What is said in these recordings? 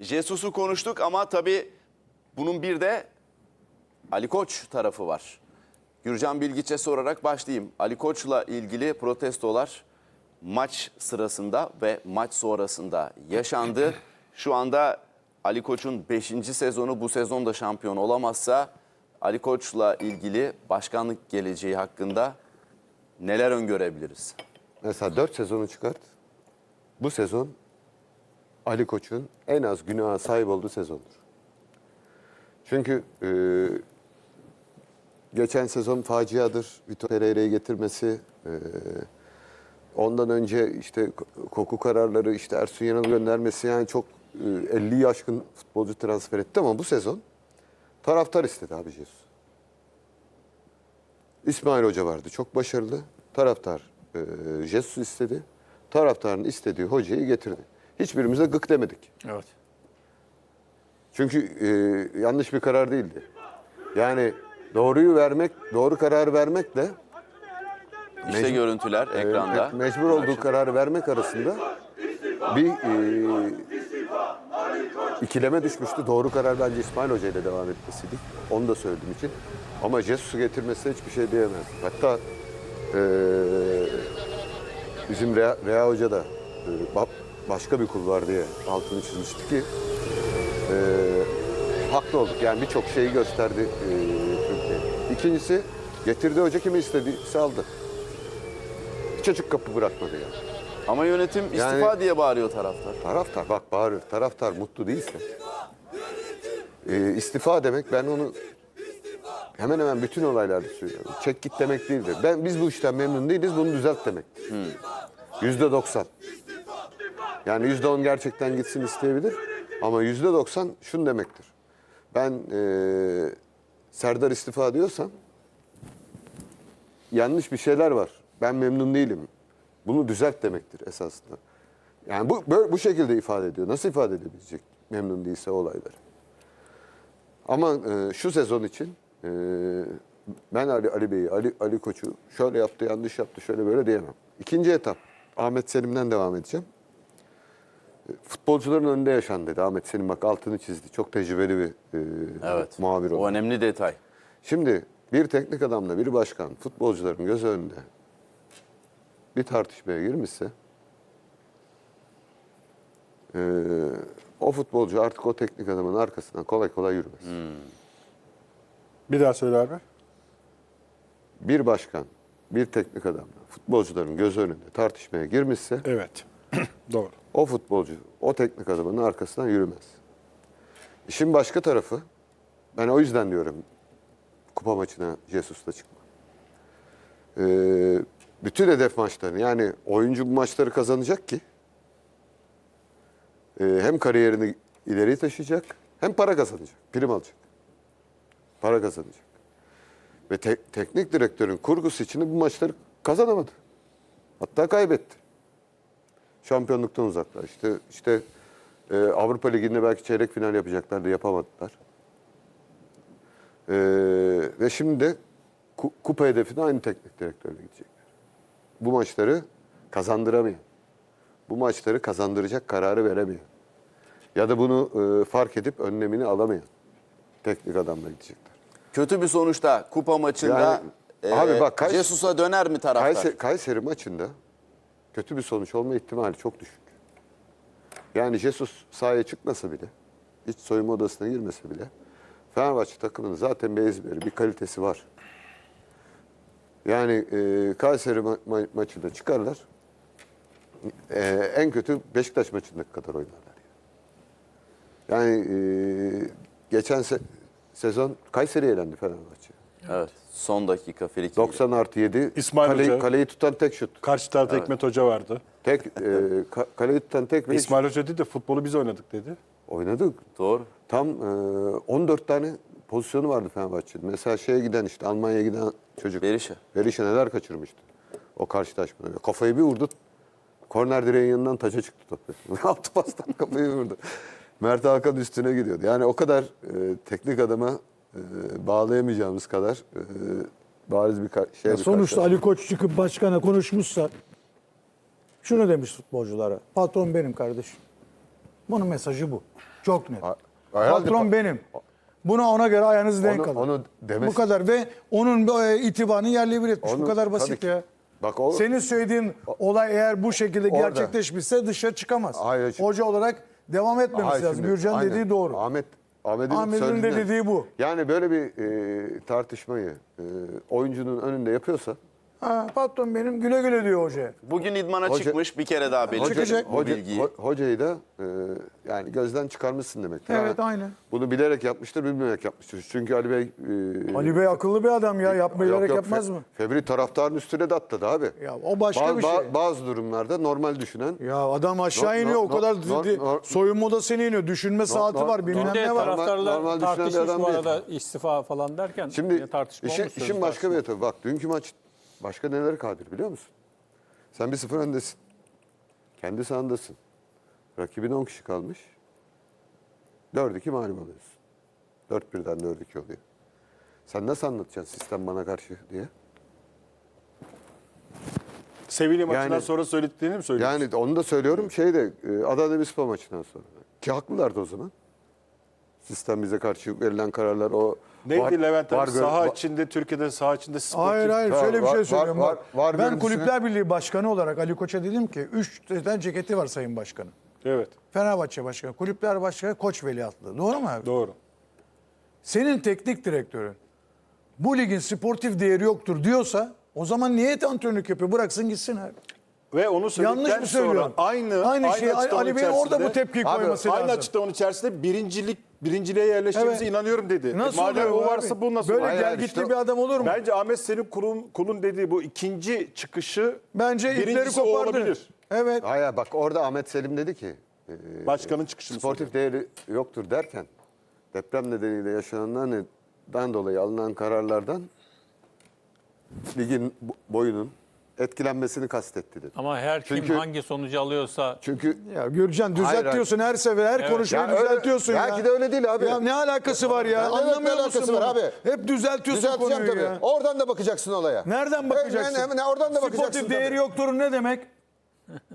Jesus'u konuştuk ama tabii bunun bir de Ali Koç tarafı var. Gürcan Bilgiç'e sorarak başlayayım. Ali Koç'la ilgili protestolar maç sırasında ve maç sonrasında yaşandı. Şu anda Ali Koç'un 5. sezonu bu sezonda şampiyon olamazsa Ali Koç'la ilgili başkanlık geleceği hakkında neler öngörebiliriz? Mesela 4 sezonu çıkart. Bu sezon Ali Koç'un en az günaha sahip olduğu sezondur. Çünkü e, geçen sezon faciadır. Vitor Pereira'yı getirmesi. e, ondan önce işte koku kararları, işte Ersun Yanal göndermesi yani çok e, 50 yaşkın futbolcu transfer etti ama bu sezon taraftar istedi abi Jesus. İsmail Hoca vardı. Çok başarılı. Taraftar e, Jesus istedi. Taraftarın istediği hocayı getirdi. Hiçbirimize gık demedik. Evet. Çünkü e, yanlış bir karar değildi. Yani doğruyu vermek, doğru kararı vermekle İşte Mecbur- görüntüler e, ekranda. mecbur olduğu kararı vermek arasında bir e, ikileme düşmüştü. Doğru karar bence İsmail Hoca ile devam etmesiydi. Onu da söylediğim için. Ama Jesus'u getirmesine hiçbir şey diyemez. Hatta e, bizim Rea, Rea Hoca da e, başka bir kul var diye altını çizmişti ki e, haklı olduk. Yani birçok şeyi gösterdi e, Türkiye. İkincisi getirdiği hoca kimi istediyse aldı. Hiç açık kapı bırakmadı yani. Ama yönetim istifa Yani- diye bağırıyor taraftar. Taraftar bak bağırır. Taraftar mutlu değilse e, istifa demek ben onu hemen hemen bütün olaylarda söylüyorum. Çek git demek değildir. Ben biz bu işten memnun değiliz. Bunu düzelt demek. Yüzde doksan. Yani yüzde on gerçekten gitsin isteyebilir. Ama yüzde doksan şunu demektir. Ben e, Serdar istifa diyorsam yanlış bir şeyler var. Ben memnun değilim. Bunu düzelt demektir esasında. Yani bu böyle, bu şekilde ifade ediyor. Nasıl ifade edebilecek memnun değilse olayları? Ama e, şu sezon için e, ben Ali, Ali Bey'i, Ali, Ali Koç'u şöyle yaptı, yanlış yaptı, şöyle böyle diyemem. İkinci etap. Ahmet Selim'den devam edeceğim. E, Futbolcuların önünde yaşandı dedi. Ahmet Selim bak altını çizdi. Çok tecrübeli bir e, Evet. muhabir O oldu. önemli detay. Şimdi bir teknik adamla bir başkan futbolcuların göz önünde bir tartışmaya girmişse eee, o futbolcu artık o teknik adamın arkasından kolay kolay yürümez. Bir daha söyle abi. Bir başkan, bir teknik adamla futbolcuların göz önünde tartışmaya girmişse Evet. Doğru. o futbolcu o teknik adamın arkasından yürümez. İşin başka tarafı ben o yüzden diyorum kupa maçına Jesus'la çıkma. Ee, bütün hedef maçlarını yani oyuncu bu maçları kazanacak ki e, hem kariyerini ileri taşıyacak hem para kazanacak, prim alacak. Para kazanacak. Ve te- teknik direktörün kurgusu için bu maçları kazanamadı. Hatta kaybetti. Şampiyonluktan uzaklaştı. İşte e, Avrupa Ligi'nde belki çeyrek final yapacaklardı, yapamadılar. E, ve şimdi de ku- kupa hedefine aynı teknik direktörle gidecekler. Bu maçları kazandıramayan, bu maçları kazandıracak kararı veremeyen ya da bunu e, fark edip önlemini alamayan teknik adamla gidecekler. Kötü bir sonuçta kupa maçında Yani, abi e, bak, Kays- döner mi taraftar? Kayseri, Kayseri maçında kötü bir sonuç olma ihtimali çok düşük. Yani Jesus sahaya çıkmasa bile, hiç soyunma odasına girmese bile Fenerbahçe takımının zaten bir ezberi, bir kalitesi var. Yani e, Kayseri ma- ma- maçında çıkarlar. e, en kötü Beşiktaş maçındaki kadar oynarlar. Yani, yani e, geçen se- sezon Kayseri elendi Fenerbahçe. Evet. Son dakika friki. 90 artı 7 İsmail kaleyi, Hoca. kaleyi tutan tek şut. Karşı tarafta Hikmet Hoca vardı. Tek e, ka- kaleyi tutan tek ve İsmail Hoca dedi de futbolu biz oynadık dedi. oynadık. Doğru. Tam e, 14 tane pozisyonu vardı Fenerbahçe'de. Mesela şeye giden işte Almanya'ya giden çocuk. Berisha. Berisha neler kaçırmıştı o karşılaşmada. Kafayı bir vurdu. Korner direğin yanından taça çıktı top. Altı pastan kafayı vurdu. Mert Hakan üstüne gidiyordu. Yani o kadar e, teknik adama e, bağlayamayacağımız kadar e, bariz bir şey Ya bir sonuçta. Ali Koç çıkıp başkana konuşmuşsa şunu demiş futbolculara. Patron benim kardeşim. Bunun mesajı bu. Çok net. A- Patron pa- benim. Buna ona göre ayağınızı denk alın. onu demesi- Bu kadar ve onun e, itibarını yerle bir etmiş. Onu- bu kadar basit ya. Bak o- Senin söylediğin olay eğer bu şekilde Orada- gerçekleşmişse dışarı çıkamaz. Hayır, Hoca olarak devam Hayır, lazım. şimdi- Gürcan aynen. dediği doğru. Ahmet Ahmet'in Ahmet'in de dediği bu. Yani böyle bir e, tartışmayı e, oyuncunun önünde yapıyorsa Ha, patron benim güle güle diyor hoca. Bugün idmana Hoca- çıkmış bir kere daha belirtelim Çıkacak. bu hoca, bilgiyi. ho- hocayı da e, yani gözden çıkarmışsın demektir. Evet, aynen. Bunu bilerek yapmıştır, bilmeyerek yapmıştır. Çünkü Ali Bey e, Ali Bey akıllı bir adam ya. Yapmayı yok, bilerek yok, yapmaz fe- mı? Febri taraftarın üstüne de atladı abi. Ya o başka Ba- bir ba- şey. bazı durumlarda normal düşünen Ya adam aşağı No- iniyor no- o kadar no- di- no- soyunma odasına iniyor. Düşünme saati no- var bilmem no- Bir de ne var. taraf- taraftarlar normal düşünen bir tartışmış adam bu değil. arada istifa falan derken Şimdi tartışma işin, olmuş işin sözlü başka bir tartışma. yatı. Bak dünkü maç başka nelere kadir biliyor musun? Sen bir sıfır öndesin. Kendi sahandasın. Rakibin 10 kişi kalmış. 4-2 mağlup oluyorsun. 4-1'den 4-2 oluyor. Sen nasıl anlatacaksın sistem bana karşı diye? Sevilla maçından Yani- sonra söylediklerini mi söylüyorsun? Yani onu da söylüyorum şeyde e, Adana Demirspor maçından sonra. Ki haklılardı o zaman. Sistem bize karşı verilen kararlar o Neydi var- Levent abi? var saha var- içinde, Türkiye'de saha içinde sportif. Hayır hayır Var, şöyle bir var, şey var, söylüyorum. var, bak. var ben Kulüpler Birliği Başkanı olarak Ali Koç'a dedim ki 3 tane ceketi var Sayın Başkanım. Evet, Fenerbahçe Başkanı, Kulüpler Başkanı, Koç Veliahtlı. Doğru mu abi? doğru. Senin teknik direktörün bu ligin sportif değeri yoktur diyorsa o zaman niye antrenörlük yapıyor? Bıraksın gitsin abi. Ve onu söyledikten Yanlış mı sonra söylüyorum? aynı Aynı şey, Ali Bey'in orada bu tepkiyi Abi, koyması Aynı lazım. açıklamanın içerisinde birincilik birinciliğe yerleştiğimize Evet. inanıyorum dedi. Nasıl Madem oluyor o bu varsa abi? bu nasıl Böyle? Hayır, gel gitli işte- bir adam olur mu? Bence Ahmet senin kulun, kulun dediği bu ikinci çıkışı Bence ipleri birincisi o kopardı. olabilir. Evet. Hayır bak orada Ahmet Selim dedi ki e, Başkanın çıkışını sportif değeri yoktur derken deprem nedeniyle yaşananlardan dolayı alınan kararlardan ligin bo- boyunun etkilenmesini kastetti dedi. Ama her kim Çünkü- hangi sonucu alıyorsa Çünkü Ya Gürcan düzeltiyorsun her sefer her Evet. konuşmayı Ya öyle- düzeltiyorsun ya. belki de öyle değil abi. Ya ne alakası var ya? Evet, Anlamıyor ne musun alakası var bunu? abi? Hep düzeltiyorsun konuyu tabii. ya. Oradan da bakacaksın olaya. Nereden bakacaksın? Hemen, hemen oradan da bakacaksın. Sportif değeri tabii. yoktur ne demek?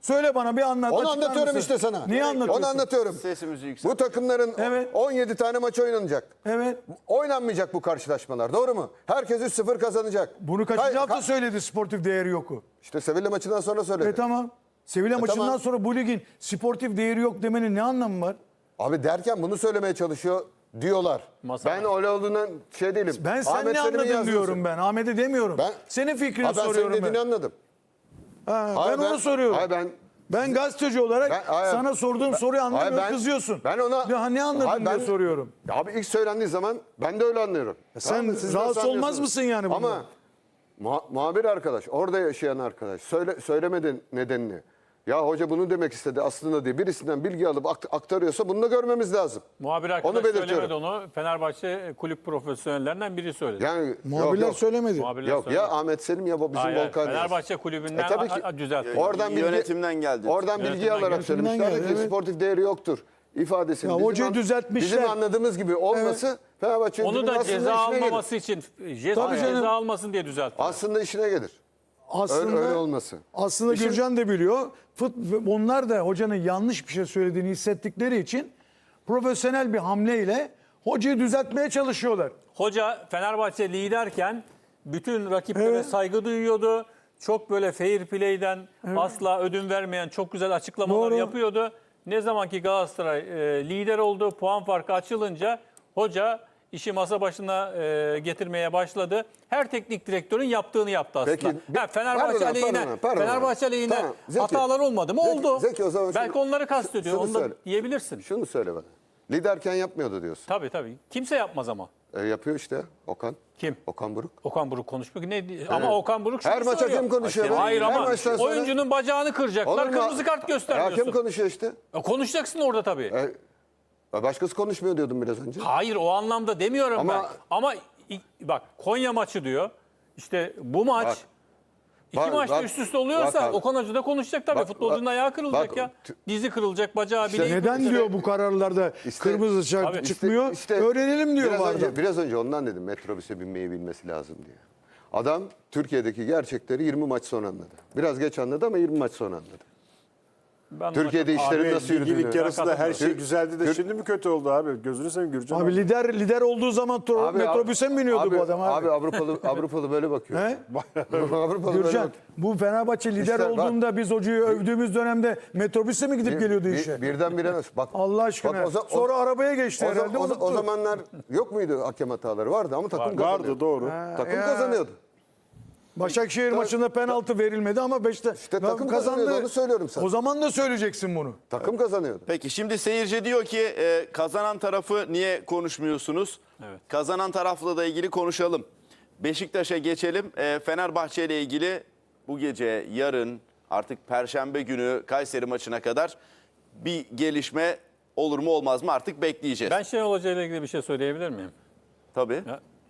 Söyle bana bir anlat. Onu açıklar anlatıyorum mısın? işte sana. Niye anlatıyorsun? Onu anlatıyorum. Sesimizi yükselt. Bu takımların Evet. 17 tane maç oynanacak. Evet. Oynanmayacak bu karşılaşmalar. Doğru mu? Herkes 3-0 kazanacak. Bunu kaçıncı hafta ka- söyledi sportif değeri yoku? İşte Sevilla maçından sonra söyledi. E tamam. Sevilla maçından tamam. sonra bu ligin sportif değeri yok demenin ne anlamı var? Abi derken bunu söylemeye çalışıyor diyorlar. Masa- ben öyle olduğundan şey değilim. Ben sen Ahmet ne anladın diyorum ben. Ahmet'e demiyorum. Ben- senin fikrini Abi ben senin soruyorum dediğini ben. anladım. Ha, Hayır, ben, onu soruyorum. Hayır ben Ben gazeteci olarak Ben- hayır. sana sorduğum soruyu anlamıyor ben- kızıyorsun. ben ona- Ya ne anladın Hayır, diye ben- soruyorum. Ya Abi ilk söylendiği zaman ben de öyle anlıyorum. sen Tamam rahatsız olmaz mısın yani bundan? Ama muha- muhabir arkadaş, orada yaşayan arkadaş söyle, söylemedi nedenini. Ya hoca bunu demek istedi aslında diye birisinden bilgi alıp akt- aktarıyorsa bunu da görmemiz lazım. muhabir Onu arkadaş belirtiyorum. söylemedi onu. Fenerbahçe kulüp profesyonellerinden biri söyledi. Yani Muhabirler yok, yok. söylemedi. Muhabirler Yok söyledi. ya Ahmet Selim ya bu bizim Hayır. Volkan. Fenerbahçe kulübünden E, tabii ki. düzeltti. Oradan bilgi, Yönetimden geldi. Oradan bilgi Yönetimden alarak geldi. söylemişler ki evet. sportif değeri yoktur ifadesini. Ya bizim hocayı düzeltmişler. Bizim anladığımız gibi olması Fenerbahçe Onu yönetiminin da ceza işine gelir. almaması için ceza, ceza almasın diye düzeltti. Aslında işine gelir. Aslında, Öyle- öyle olması. Aslında İşin- Gürcan da biliyor. Fut, onlar da hocanın yanlış bir şey söylediğini hissettikleri için profesyonel bir hamleyle hocayı düzeltmeye çalışıyorlar. Hoca Fenerbahçe liderken bütün rakiplere Evet. saygı duyuyordu. Çok böyle fair play'den asla ödün vermeyen çok güzel açıklamalar Doğru. yapıyordu. Ne zaman ki Galatasaray e, lider oldu, puan farkı açılınca hoca işi masa başına e, getirmeye başladı. Her teknik direktörün yaptığını yaptı aslında. Peki, ha, Fenerbahçe pardon, aleyhine, pardon, pardon. Fenerbahçe aleyhine Tamam, Zeki. hatalar olmadı mı? Zeki, Oldu. Zeki, o zaman şunu- Belki onları kastediyor. Onu söyle. diyebilirsin. Şunu söyle bana. Liderken yapmıyordu diyorsun. Tabii tabii. Kimse yapmaz ama. E, yapıyor işte Okan. Kim? Okan Buruk. Okan Buruk konuşmuyor. Ne ama Okan Buruk Her maç söylüyor. hakem konuşuyor. Hayır Her ama maçtan sonra- oyuncunun bacağını kıracaklar. Kırmızı kart göster Hakem diyorsun. konuşuyor işte. E, konuşacaksın orada tabii. E, başkası konuşmuyor diyordum biraz önce. Hayır o anlamda demiyorum Ama- ben. Ama i- bak Konya maçı diyor. İşte bu maç Bak. iki Bak, maçta bak. üst üste oluyorsa Bak abi. Okan Hoca da konuşacak tabii. Bak, Futbolcunun bak. ayağı kırılacak Bak, ya. t- Dizi kırılacak, bacağı bileği Neden kırılacak. diyor bu kararlarda İşte- kırmızı Tabii. çıkmıyor? İşte Öğrenelim diyor biraz bu önce, biraz önce ondan dedim metrobüse binmeyi bilmesi lazım diye. Adam Türkiye'deki gerçekleri 20 maç sonra anladı. Biraz geç anladı ama 20 maç sonra anladı. Ben Türkiye'de ona- işlerin Abi, nasıl ligi yürüdüğünü. lig yarısında her şey güzeldi de şimdi mi kötü oldu abi? Gözünü seveyim Gürcan. Abi abi. lider lider olduğu zaman tro- Abi, metrobüse mi biniyordu abi, bu adam abi? Abi Avrupalı Avrupalı böyle bakıyor. He? Avrupalı böyle Gürcan bakıyor. bu Fenerbahçe lider İşte bak- olduğunda biz hocayı övdüğümüz dönemde metrobüse mi gidip geliyordu Bir- işe? birdenbire nasıl? Bak, Allah aşkına. bak o za- o- Sonra arabaya geçti o, za- herhalde o, za- unuttu. o zamanlar yok muydu hakem hataları? Vardı ama takım kazanıyordu. Vardı doğru. Takım Ya. kazanıyordu. Başakşehir maçında penaltı verilmedi ama Beşiktaş İşte takım kazanıyordu, onu söylüyorum sana. O zaman da söyleyeceksin bunu. Takım kazanıyordu. Peki şimdi seyirci diyor ki e, kazanan tarafı niye konuşmuyorsunuz? Evet. Kazanan tarafla da ilgili konuşalım. Beşiktaş'a geçelim. E, Fenerbahçe ile ilgili bu gece, yarın, artık Perşembe günü Kayseri maçına kadar bir gelişme olur mu olmaz mı artık bekleyeceğiz. Ben Şenol Hoca ile ilgili bir şey söyleyebilir miyim? Tabii. Ya,